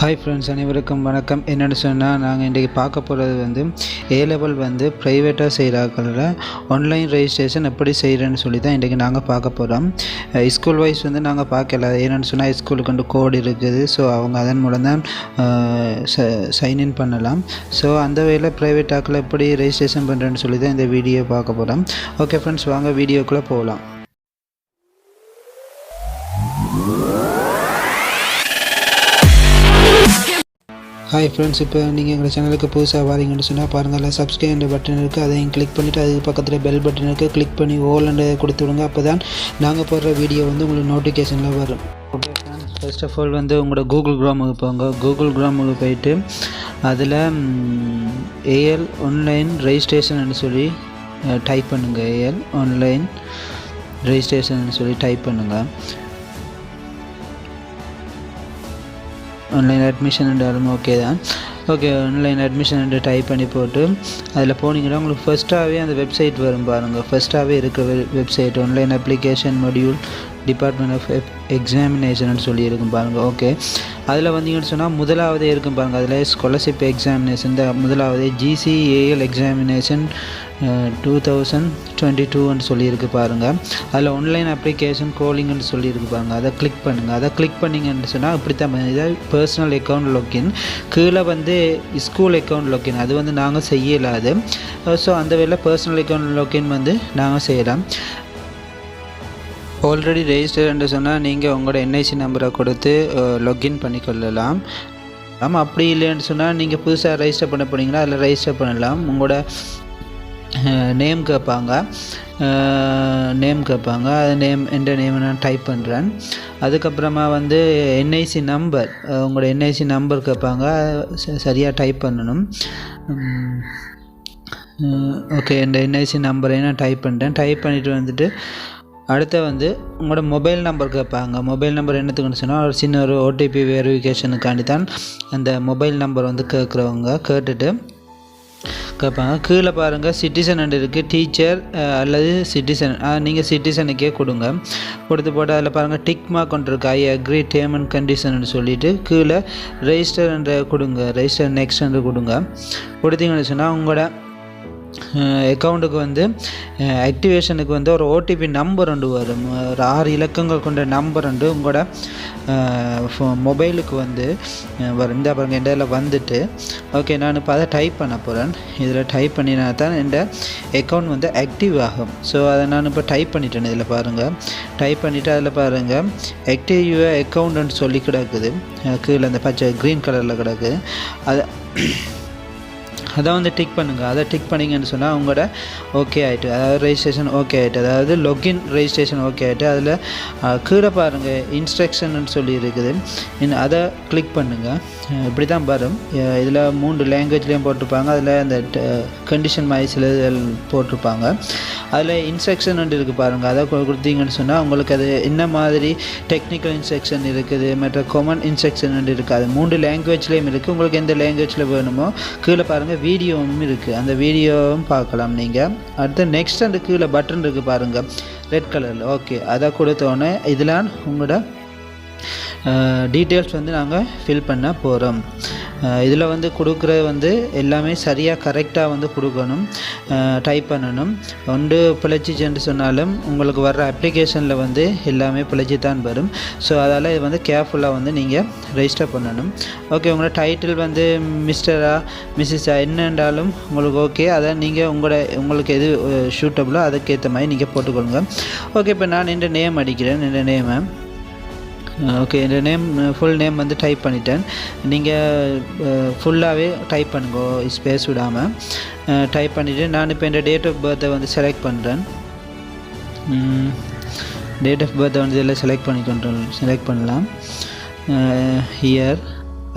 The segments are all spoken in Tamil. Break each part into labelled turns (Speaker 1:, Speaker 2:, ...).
Speaker 1: ஹாய் ஃப்ரெண்ட்ஸ் அனைவருக்கும் வணக்கம். என்னென்னு சொன்னால் நாங்கள் இன்றைக்கி பார்க்க போகிறது வந்து ஏ லெவல் வந்து ப்ரைவேட்டாக செய்கிறாக்களில் ஆன்லைன் ரெஜிஸ்ட்ரேஷன் எப்படி செய்கிறேன்னு சொல்லி தான் இன்றைக்கி நாங்கள் பார்க்க போகிறோம் ஸ்கூல் வைஸ் வந்து நாங்கள் பார்க்கல. என்னென்னு சொன்னால் ஸ்கூலுக்கு வந்து கோடு இருக்குது. ஸோ அவங்க அதன் மூலம் தான் சைன்இன் பண்ணலாம். ஸோ அந்த வகையில் ப்ரைவேட் ஆக்கில் எப்படி ரெஜிஸ்ட்ரேஷன் பண்ணுறேன்னு சொல்லி தான் இந்த வீடியோ பார்க்க போகிறோம் ஓகே ஃப்ரெண்ட்ஸ் வாங்க வீடியோக்குள்ளே போகலாம் ஹாய் ஃப்ரெண்ட்ஸ் இப்போ நீங்கள் எங்கள் சேனலுக்கு புதுசாக வரீங்கன்னு சொன்னால் பாருங்கள் அதில் சப்ஸ்கிரைப் பட்டன் இருக்குது அதையும் கிளிக் பண்ணிவிட்டு அதுக்கு பக்கத்தில் பெல் பட்டன் இருக்குது கிளிக் பண்ணி ஓலண்டு கொடுத்து விடுங்க. அப்போ தான் நாங்கள் போடுற வீடியோ வந்து உங்களுக்கு நோட்டிஃபிகேஷனில் வரும். Okay friends first of all வந்து உங்களோட கூகுள் க்ராமுக்கு போங்க. கூகுள் க்ராமுக்கு போயிட்டு அதில் ஏஎல் ஆன்லைன் ரெஜிஸ்ட்ரேஷன் சொல்லி டைப் பண்ணுங்கள் ஏஎல் ஆன்லைன் ரெஜிஸ்ட்ரேஷன் சொல்லி டைப் பண்ணுங்கள் ஆன்லைன் அட்மிஷன் என்றாலும் ஓகே தான். ஓகே ஆன்லைன் அட்மிஷன் என்று டைப் பண்ணி போட்டு அதில் போனீங்கன்னா உங்களுக்கு ஃபஸ்ட்டாகவே அந்த வெப்சைட் வரும் பாருங்கள் ஃபஸ்ட்டாகவே இருக்கிற website online application module department of examination சொல்லி இருக்கும் பாருங்கள் ஓகே அதில் வந்தீங்கன்னு சொன்னால் முதலாவதே இருக்கும் பாருங்கள் அதில் ஸ்காலர்ஷிப் எக்ஸாமினேஷன் இந்த முதலாவது GCAL examination two thousand twenty டூன்னு சொல்லியிருக்கு பாருங்கள் அதில் ஆன்லைன் அப்ளிகேஷன் கோலிங்னு சொல்லியிருக்கு பாருங்கள் அதை கிளிக் பண்ணுங்கள் அதை கிளிக் பண்ணிங்கன்னு சொன்னால் இப்படி தான் இதாக பர்சனல் அக்கௌண்ட் லொக்கின் கீழே வந்து ஸ்கூல் அக்கௌண்ட் லொக்கின் அது வந்து நாங்கள் செய்யலாது. ஸோ அந்த வேலை பர்சனல் அக்கௌண்ட் லொக்கின் வந்து நாங்கள் செய்யலாம். ஆல்ரெடி ரெஜிஸ்டர்ன்னு சொன்னால் நீங்கள் உங்களோட என்ஐசி நம்பரை கொடுத்து லாகின் பண்ணிக்கொள்ளலாம். ஆமாம் அப்படி இல்லைன்னு சொன்னால் நீங்கள் புதுசாக ரெஜிஸ்டர் பண்ண போனீங்கன்னா அதில் ரெஜிஸ்டர் பண்ணலாம். உங்களோட நேம் கேட்பாங்க. நேம் கேட்பாங்க. அது நேம் எந்த நேம் நான் டைப் பண்ணுறேன் அதுக்கப்புறமா வந்து என்ஐசி நம்பர் உங்களோட என்ஐசி நம்பர் கேட்பாங்க. சரியாக டைப் பண்ணணும். ஓகே இந்த என்ஐசி நம்பரை நான் டைப் பண்ணுறேன் டைப் பண்ணிவிட்டு வந்துட்டு அடுத்து வந்து உங்களோட மொபைல் நம்பர் கேட்பாங்க. மொபைல் நம்பர் என்னத்துக்குன்னு சொன்னால் ஒரு சின்ன ஒரு ஓடிபி வெரிஃபிகேஷனுக்காண்டி தான் அந்த மொபைல் நம்பர் வந்து கேட்குறவங்க கேட்டுட்டு கேட்பாங்க. கீழே பாருங்கள் சிட்டிசன் இருக்குது டீச்சர் அல்லது சிட்டிசன் நீங்கள் சிட்டிசனுக்கே கொடுங்க. கொடுத்து போட்டு அதில் பாருங்கள் டிக் மார்க் ஒன்று இருக்குது I agree term and condition சொல்லிவிட்டு கீழே ரெஜிஸ்டர் என்ற கொடுங்க. ரெஜிஸ்டர் நெக்ஸ்ட் என்று கொடுங்க. கொடுத்தீங்கன்னு சொன்னால் உங்களோட அக்கௌண்ட்டுக்கு வந்து ஆக்டிவேஷனுக்கு வந்து ஒரு ஓடிபி நம்பர் ஒன்று வரும் ஒரு ஆறு இலக்கங்கள் கொண்ட நம்பர் ஒன்று உங்களோட மொபைலுக்கு வந்து வரும் இந்த பாருங்க இந்த இதில் வந்துட்டு. ஓகே நான் இப்போ அதை டைப் பண்ண போகிறேன் இதில் டைப் பண்ணினா தான் என் அக்கௌண்ட் வந்து ஆக்டிவ் ஆகும். ஸோ அதை நான் இப்போ டைப் பண்ணிட்டேன் இதில் பாருங்கள் டைப் பண்ணிவிட்டு அதில் பாருங்கள் ஆக்டிவ் யூ சொல்லி கிடக்குது. கீழே அந்த பச்சை க்ரீன் கலரில் கிடக்குது. அதை அதை வந்து டிக் பண்ணுங்கள் அதை டிக் பண்ணிங்கன்னு சொன்னால் உங்களோட ஓகே ஆகிட்டு அதாவது ரெஜிஸ்ட்ரேஷன் ஓகே ஆகிட்டு அதாவது லொக்கின் ரெஜிஸ்ட்ரேஷன் ஓகே ஆகிட்டு அதில் கீழே பாருங்கள் இன்ஸ்ட்ரக்ஷன்னு சொல்லி இருக்குது. அதை கிளிக் பண்ணுங்கள் இப்படி தான் வரும். இதில் மூன்று லாங்குவேஜ்லேயும் போட்டிருப்பாங்க. அதில் அந்த கண்டிஷன் மாதிரி சில போட்டிருப்பாங்க. அதில் இன்ஸ்ட்ரக்ஷன் ஒன்று இருக்குது பாருங்கள் அதை கொடுத்தீங்கன்னு சொன்னால் உங்களுக்கு அது என்ன மாதிரி டெக்னிக்கல் இன்ஸ்ட்ரக்ஷன் இருக்குது மற்ற கொமன் இன்ஸ்ட்ரக்ஷன் ஒன்று இருக்குது அது மூன்று லாங்குவேஜ்லேயும் இருக்குது உங்களுக்கு எந்த லாங்குவேஜில் வேணுமோ கீழே பாருங்கள் வீடியோவும் இருக்குது அந்த வீடியோவும் பார்க்கலாம் நீங்கள் அடுத்து நெக்ஸ்ட் அந்த கீழே பட்டன் இருக்குது பாருங்கள் ரெட் கலரில் ஓகே அதை கொடுத்தோன்னே இதெல்லாம் உங்களோட டீட்டெயில்ஸ் வந்து நாங்கள் ஃபில் பண்ண போகிறோம் இதில் வந்து கொடுக்குறது வந்து எல்லாமே சரியாக கரெக்டாக வந்து கொடுக்கணும். டைப் பண்ணணும். ஒன்று பிழைச்சிச்சுன்னு சொன்னாலும் உங்களுக்கு வர்ற அப்ளிகேஷனில் வந்து எல்லாமே பிழைச்சி தான் வரும். ஸோ அதால் இது வந்து கேர்ஃபுல்லாக வந்து நீங்கள் ரெஜிஸ்டர் பண்ணணும். ஓகே உங்களோட டைட்டில் வந்து மிஸ்டரா மிஸ்ஸஸா என்னன்றாலும் உங்களுக்கு ஓகே அதை நீங்கள் உங்களோட உங்களுக்கு எது ஷூட்டபுளோ அதுக்கேற்ற மாதிரி நீங்கள் போட்டுக்கொள்ளுங்க. ஓகே இப்போ நான் இந்த நேம் அடிக்கிறேன். இந்த நேமை ஓகே இந்த நேம் ஃபுல் நேம் வந்து டைப் பண்ணிட்டேன். நீங்கள் ஃபுல்லாகவே டைப் பண்ணுங்க ஸ்பேஸ் விடாமல் டைப் பண்ணிவிட்டு நான் இப்போ இந்த டேட் ஆஃப் பர்த்தை வந்து செலக்ட் பண்ணுறேன் டேட் ஆஃப் பர்த்தை வந்து இதில் செலக்ட் பண்ணிக்கொண்டு செலக்ட் பண்ணலாம். இயர்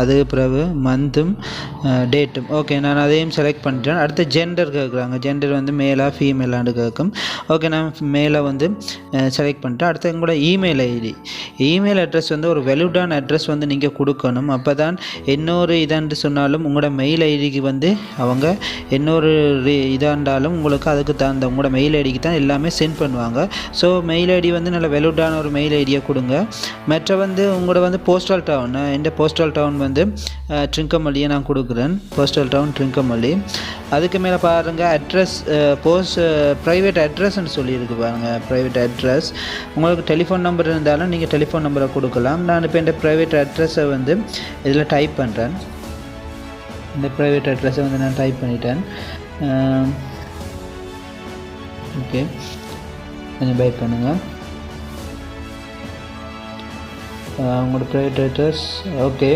Speaker 1: அதுக்கு பிறகு மந்த்தும் டேட்டும் ஓகே நான் அதையும் செலக்ட் பண்ணிட்டேன். அடுத்து ஜெண்டர் கேட்குறாங்க ஜெண்டர் வந்து மேலாக ஃபீமேலான்னு கேட்கும் ஓகே நான் மேலே வந்து செலக்ட் பண்ணிட்டேன். அடுத்து உங்களோட இமெயில் ஐடி இமெயில் அட்ரஸ் வந்து ஒரு வெலுடான அட்ரஸ் வந்து நீங்கள் கொடுக்கணும். அப்போ தான் இன்னொரு இதாண்டு சொன்னாலும் உங்களோட மெயில் ஐடிக்கு வந்து அவங்க இன்னொரு இதாண்டாலும் உங்களுக்கு அதுக்கு தகுந்த உங்களோட மெயில் ஐடிக்கு தான் எல்லாமே சென்ட் பண்ணுவாங்க. ஸோ மெயில் ஐடி வந்து நல்ல வெலுடான ஒரு மெயில் ஐடியை கொடுங்க. மற்ற வந்து உங்களோட வந்து போஸ்டல் டவுன் இந்த போஸ்டல் டவுன் வந்து ட்ரிங்கமல்லியை நான் கொடுக்குறேன் போஸ்டல் டவுன் ட்ரிங்கமல்லி அதுக்கு மேலே பாருங்கள் அட்ரஸ் போஸ்ட் ப்ரைவேட் அட்ரஸ்ன்னு சொல்லியிருக்கு பாருங்கள் ப்ரைவேட் அட்ரஸ் உங்களுக்கு டெலிஃபோன் நம்பர் இருந்தாலும் நீங்கள் டெலிஃபோன் நம்பரை கொடுக்கலாம். நான் இப்போ இந்த ப்ரைவேட் அட்ரஸை வந்து இதில் டைப் பண்ணுறேன் இந்த ப்ரைவேட் அட்ரஸை வந்து நான் டைப் பண்ணிட்டேன். ஓகே கொஞ்சம் பை பண்ணுங்கள் உங்களோட ப்ரைவேட் அட்ரஸ் ஓகே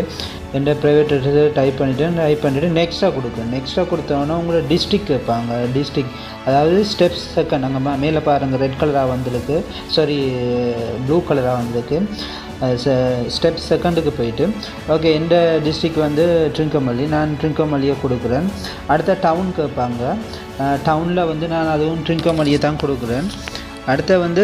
Speaker 1: எந்த ப்ரைவேட் அட்ரஸை டைப் பண்ணிவிட்டு டைப் பண்ணிவிட்டு நெக்ஸ்ட்டாக கொடுக்குறேன் நெக்ஸ்ட்டாக கொடுத்தோன்னா உங்களோட டிஸ்ட்ரிக் கேட்பாங்க டிஸ்ட்ரிக் அதாவது ஸ்டெப்ஸ் செகண்ட் அங்கே மேலே பாருங்கள் ரெட் கலராக வந்திருக்கு சாரி ப்ளூ கலராக வந்திருக்கு ஸ்டெப் செகண்டுக்கு போயிட்டு ஓகே இந்த டிஸ்ட்ரிக் வந்து ட்ரிங்கமல்லி நான் ட்ரிங்கமல்லியை கொடுக்குறேன் அடுத்த டவுன் கேட்பாங்க டவுனில் வந்து நான் அதுவும் ட்ரிங்கமல்லியை தான் கொடுக்குறேன் அடுத்த வந்து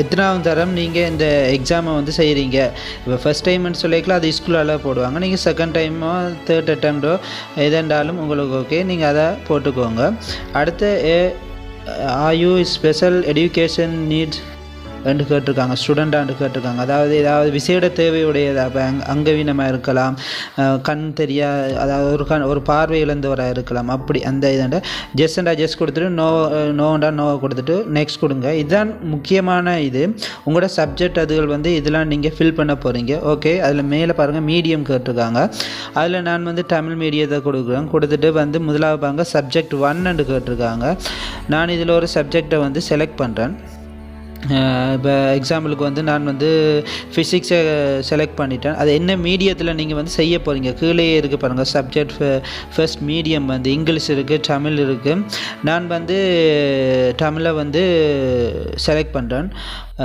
Speaker 1: எத்தனாவது தரம் நீங்கள் இந்த எக்ஸாமை வந்து செய்கிறீங்க இப்போ ஃபஸ்ட் டைம்னு சொல்லிக்கலாம் அது ஸ்கூலால் போடுவாங்க. நீங்கள் செகண்ட் டைமோ தேர்ட் அட்டம்ப்டோ எதாண்டாலும் உங்களுக்கு ஓகே நீங்கள் அதை போட்டுக்கோங்க. அடுத்து are you special education needs ரெண்டு கேட்டிருக்காங்க ஸ்டூடெண்டாண்டு கேட்டிருக்காங்க. அதாவது ஏதாவது விசேட தேவையுடையதாக அப்போ அங் அங்கவீனமாக இருக்கலாம். கண் தெரியா அதாவது ஒரு கண் ஒரு பார்வை இழந்தவராக இருக்கலாம். அப்படி அந்த இதாண்ட ஜெஸ்டா ஜெஸ் கொடுத்துட்டு நோ நோண்டா நோ கொடுத்துட்டு நெக்ஸ்ட் கொடுங்க. இதுதான் முக்கியமான இது. உங்களோட சப்ஜெக்ட் அதுகள் வந்து இதெல்லாம் நீங்கள் ஃபில் பண்ண போகிறீங்க ஓகே அதில் மேலே பாருங்கள் மீடியம் கேட்டிருக்காங்க. அதில் நான் வந்து தமிழ் மீடியத்தை கொடுக்குறேன். கொடுத்துட்டு வந்து முதலாவது பாருங்க சப்ஜெக்ட் ஒன்னு கேட்டிருக்காங்க. நான் இதில் ஒரு சப்ஜெக்டை வந்து செலக்ட் பண்ணுறேன் இப்போ எக்ஸாம்பிளுக்கு வந்து நான் வந்து ஃபிசிக்ஸை செலக்ட் பண்ணிட்டேன். அது என்ன மீடியத்தில் நீங்கள் வந்து செய்ய போகிறீங்க கீழே இருக்குது பாருங்கள் சப்ஜெக்ட் ஃபர்ஸ்ட் மீடியம் வந்து இங்கிலீஷ் இருக்குது தமிழ் இருக்குது நான் வந்து தமிழை வந்து செலக்ட் பண்ணுறேன்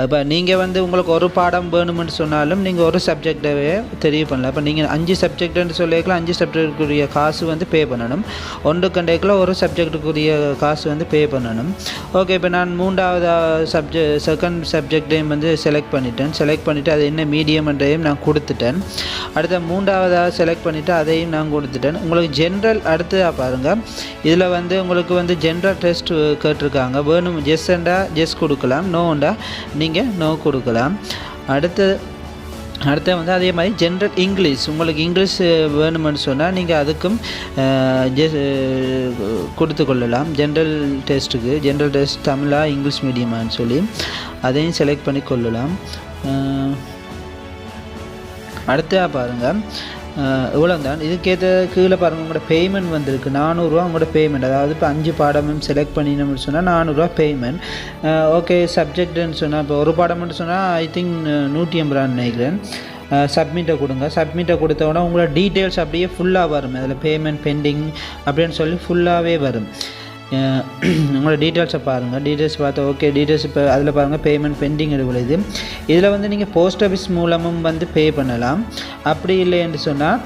Speaker 1: இப்போ நீங்கள் வந்து உங்களுக்கு ஒரு பாடம் வேணுமென்னு சொன்னாலும் நீங்கள் ஒரு சப்ஜெக்டவே தெரிய பண்ணல இப்போ நீங்கள் அஞ்சு சப்ஜெக்ட்னு சொல்லிக்கலாம் அஞ்சு சப்ஜெக்டுக்குரிய காசு வந்து பே பண்ணணும். ஒன்று கண்டேக்கில் ஒரு சப்ஜெக்டுக்குரிய காசு வந்து பே பண்ணணும். ஓகே இப்போ நான் மூன்றாவது சப்ஜெக்ட் செகண்ட் சப்ஜெக்டையும் வந்து செலக்ட் பண்ணிட்டேன். செலக்ட் பண்ணிவிட்டு அது என்ன மீடியம் என்றையும் நான் கொடுத்துட்டேன். அடுத்த மூன்றாவதாக செலக்ட் பண்ணிவிட்டு அதையும் நான் கொடுத்துட்டேன். உங்களுக்கு ஜென்ரல் அடுத்ததாக பாருங்கள் இதில் வந்து உங்களுக்கு வந்து ஜென்ரல் டெஸ்ட் கேட்டிருக்காங்க. வேணும் ஜெஸ்ஸண்டா ஜெஸ் கொடுக்கலாம். நோண்டா நீங்கள் நோ கொடுக்கலாம். அடுத்து அடுத்து வந்து அதே மாதிரி ஜென்ரல் இங்கிலீஷ் உங்களுக்கு இங்கிலீஷ் வேணுமென்னு சொன்னால் நீங்கள் அதுக்கும் கொடுத்து கொள்ளலாம். ஜென்ரல் டெஸ்ட்டுக்கு ஜென்ரல் டெஸ்ட் தமிழா இங்கிலீஷ் மீடியமான்னு சொல்லி அதையும் செலக்ட் பண்ணி கொள்ளலாம். அடுத்ததாக பாருங்கள் இவ்வளோ தான் இதுக்கேற்ற கீழே பாருங்கள் உங்களோட பேமெண்ட் வந்திருக்கு. நானூறுரூவா உங்களோட பேமெண்ட் அதாவது இப்போ அஞ்சு பாடமும் செலக்ட் பண்ணினோம்னு சொன்னால் நானூறுரூவா பேமெண்ட் ஓகே சப்ஜெக்ட்டுன்னு சொன்னால் இப்போ ஒரு பாடம்னு சொன்னால் ஐ திங்க் நூற்றி ஐம்பது நினைக்கிறேன். சப்மிட்டை கொடுங்க. சப்மிட்டை கொடுத்த உடனே உங்களோட டீட்டெயில்ஸ் அப்படியே ஃபுல்லாக வரும். அதில் பேமெண்ட் பெண்டிங் அப்படின்னு சொல்லி ஃபுல்லாகவே வரும். உங்களோட டீட்டெயில்ஸை பாருங்கள் டீட்டெயில்ஸ் பார்த்தா ஓகே டீட்டெயில்ஸ் இப்போ அதில் பாருங்கள் பேமெண்ட் பெண்டிங் எடுக்கிறது இதில் வந்து நீங்கள் போஸ்ட் ஆஃபீஸ் மூலமும் வந்து பே பண்ணலாம். அப்படி இல்லைன்னு சொன்னால்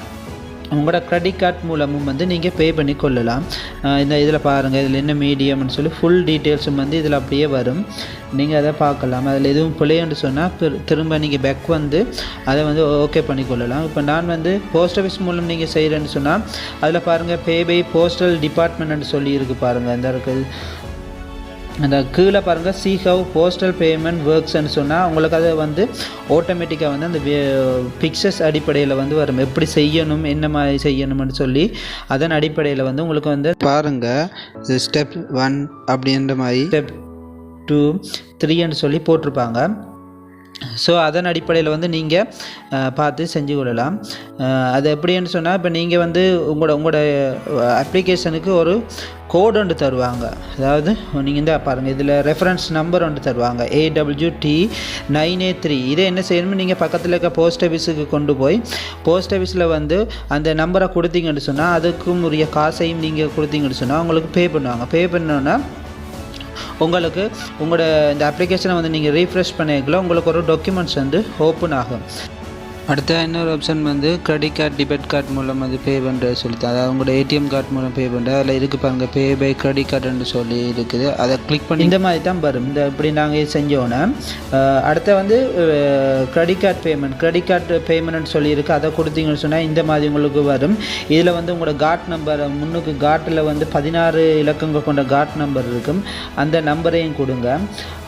Speaker 1: உங்களோட க்ரெடிட் கார்ட் மூலமும் வந்து நீங்கள் பே பண்ணி கொள்ளலாம். இந்த இதில் பாருங்கள் இதில் என்ன மீடியம்னு சொல்லி ஃபுல் டீட்டெயில்ஸும் வந்து இதில் அப்படியே வரும். நீங்கள் அதை பார்க்கலாம். அதில் எதுவும் பிள்ளைன்னு சொன்னால் திரும்ப நீங்கள் பேக் வந்து அதை வந்து ஓகே பண்ணி கொள்ளலாம். இப்போ நான் வந்து போஸ்ட் ஆஃபீஸ் மூலம் நீங்கள் செய்கிறேன்னு சொன்னால் அதில் பாருங்கள் பே பை போஸ்டல் டிபார்ட்மெண்ட்னு சொல்லி இருக்குது பாருங்கள் இந்த இருக்குது அந்த கீழே பாருங்கள் சி ஹவ் போஸ்டல் பேமெண்ட் ஒர்க்ஸ்ன்னு சொன்னால் உங்களுக்கு அது வந்து ஆட்டோமேட்டிக்காக வந்து அந்த பிக்சர்ஸ் அடிப்படையில் வந்து வரும். எப்படி செய்யணும் என்ன மாதிரி செய்யணும்னு சொல்லி அதன் அடிப்படையில் வந்து உங்களுக்கு வந்து பாருங்கள் ஸ்டெப் ஒன் அப்படின்ற மாதிரி ஸ்டெப் டூ த்ரீன்னு சொல்லி போட்டிருப்பாங்க. ஸோ அதன் அடிப்படையில் வந்து நீங்கள் பார்த்து செஞ்சு கொள்ளலாம். அது எப்படின்னு சொன்னால் இப்போ நீங்கள் வந்து உங்களோட உங்களோட அப்ளிகேஷனுக்கு ஒரு கோடு ஒன்று தருவாங்க. அதாவது நீங்கள் இந்த பாருங்கள் இதில் ரெஃபரன்ஸ் நம்பர் ஒன்று தருவாங்க. AWD nine A three. இதை என்ன செய்யணும்னு நீங்கள் பக்கத்தில் இருக்க போஸ்ட் ஆஃபீஸுக்கு கொண்டு போய் போஸ்ட் ஆஃபீஸில் வந்து அந்த நம்பரை கொடுத்தீங்கன்னு சொன்னால் அதுக்கும் உரிய காசையும் நீங்கள் கொடுத்தீங்கன்னு சொன்னால் உங்களுக்கு பே பண்ணுவாங்க. பே பண்ணோன்னா உங்களுக்கு உங்களோட இந்த அப்ளிகேஷனை வந்து நீங்கள் ரீஃப்ரெஷ் பண்ணிக்கலாம் உங்களுக்கு ஒரு டாக்குமெண்ட்ஸ் வந்து ஓப்பன் ஆகும். அடுத்த இன்னொரு ஆப்ஷன் வந்து கிரெடிட் கார்டு டெபிட் கார்டு மூலம் வந்து பே பண்ணுறது சொல்லி அதாவது உங்களோட ஏடிஎம் கார்டு மூலம் பே பண்ணுறது அதில் இருக்குது பாருங்கள் பே பை கிரெடிட் கார்டுன்னு சொல்லி இருக்குது. அதை கிளிக் பண்ணி இந்த மாதிரி தான் வரும். இந்த இப்படி நாங்கள் செஞ்சோன்னே அடுத்த வந்து credit card payment credit card பேமெண்ட்னு சொல்லியிருக்கு. அதை கொடுத்தீங்கன்னு சொன்னால் இந்த மாதிரி உங்களுக்கு வரும். இதில் வந்து உங்களோட காட் நம்பர் முன்னுக்கு காட்டில் வந்து பதினாறு இலக்கங்கள் கொண்ட காட் நம்பர் இருக்கும். அந்த நம்பரையும் கொடுங்க.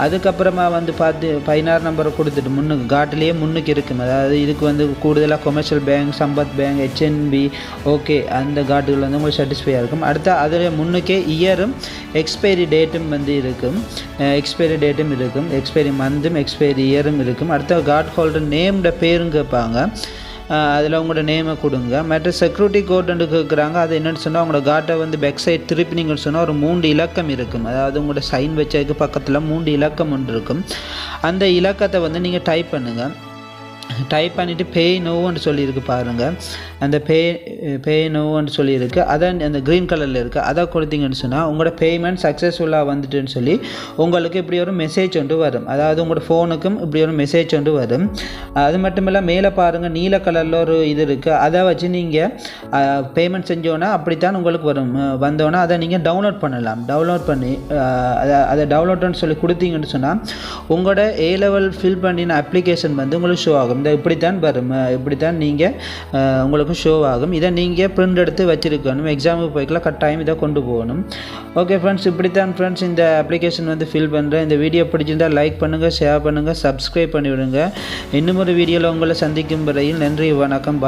Speaker 1: அதுக்கப்புறமா வந்து பார்த்து பதினாறு நம்பரை கொடுத்துட்டு முன்னுக்கு காட்டிலேயே முன்னுக்கு இருக்கும். அதாவது இதுக்கு வந்து கூடுதலாக commercial bank Sampath bank HNB okay அந்த கார்டுகள் வந்து உங்களுக்கு சாட்டிஸ்ஃபையாக இருக்கும். அடுத்து அதில் முன்னுக்கே இயரும் எக்ஸ்பைரி டேட்டும் வந்து இருக்கும். எக்ஸ்பைரி டேட்டும் இருக்கும். எக்ஸ்பைரி மந்த்தும் எக்ஸ்பைரி இயரும் இருக்கும். அடுத்த கார்டு ஹோல்டர் நேம்ட பேரும் கேட்பாங்க. அதில் உங்களோட நேமை கொடுங்க. மற்ற செக்யூரிட்டி கோடுன்னு கேட்குறாங்க அது என்னென்னு சொன்னால் உங்களோட காட்டை வந்து பேக் சைட் திருப்பினீங்கன்னு சொன்னால் ஒரு மூன்று இலக்கம் இருக்கும். அதாவது உங்களோட சைன் வச்சதுக்கு பக்கத்தில் மூன்று இலக்கம் ஒன்று இருக்கும். அந்த இலக்கத்தை வந்து நீங்கள் டைப் பண்ணுங்கள் டைப் பண்ணிவிட்டு பே நோவுன்னு சொல்லியிருக்கு பாருங்கள் அந்த பே பே நோவுன்னு சொல்லியிருக்கு. அதை அந்த க்ரீன் கலரில் இருக்குது அதை கொடுத்தீங்கன்னு சொன்னால் உங்களோட பேமெண்ட் சக்ஸஸ்ஃபுல்லாக வந்துட்டுன்னு சொல்லி உங்களுக்கு இப்படி ஒரு மெசேஜ் ஒன்று வரும். அதாவது உங்களோட ஃபோனுக்கும் இப்படி ஒரு மெசேஜ் ஒன்று வரும். அது மட்டும் இல்லை மேலே பாருங்கள் நீல கலரில் ஒரு இது இருக்குது அதை வச்சு நீங்கள் பேமெண்ட் செஞ்சோன்னா அப்படித்தான் உங்களுக்கு வரும். வந்தோன்னா அதை நீங்கள் டவுன்லோட் பண்ணலாம். டவுன்லோட் பண்ணி அதை அதை டவுன்லோட்னு சொல்லி கொடுத்தீங்கன்னு சொன்னால் உங்களோட ஏ லெவல் ஃபில் பண்ணின அப்ளிகேஷன் வந்து உங்களுக்கு ஷோ ஆகும். இந்த இப்படித்தான் வரும் இப்படித்தான் நீங்கள் உங்களுக்கு ஷோ ஆகும். இதை நீங்கள் பிரிண்ட் எடுத்து வச்சுருக்கணும். எக்ஸாமுக்கு போய்க்கலாம் கட்டாயம் இதை கொண்டு போகணும். ஓகே ஃப்ரெண்ட்ஸ் இப்படித்தான் ஃப்ரெண்ட்ஸ் இந்த அப்ளிகேஷன் வந்து ஃபில் பண்ணுறேன் இந்த வீடியோ பிடிச்சிருந்தால் லைக் பண்ணுங்கள் ஷேர் பண்ணுங்கள் சப்ஸ்கிரைப் பண்ணிவிடுங்க. இன்னும் ஒரு வீடியோவில் உங்களை சந்திக்கும் வரையில் நன்றி வணக்கம் பாய்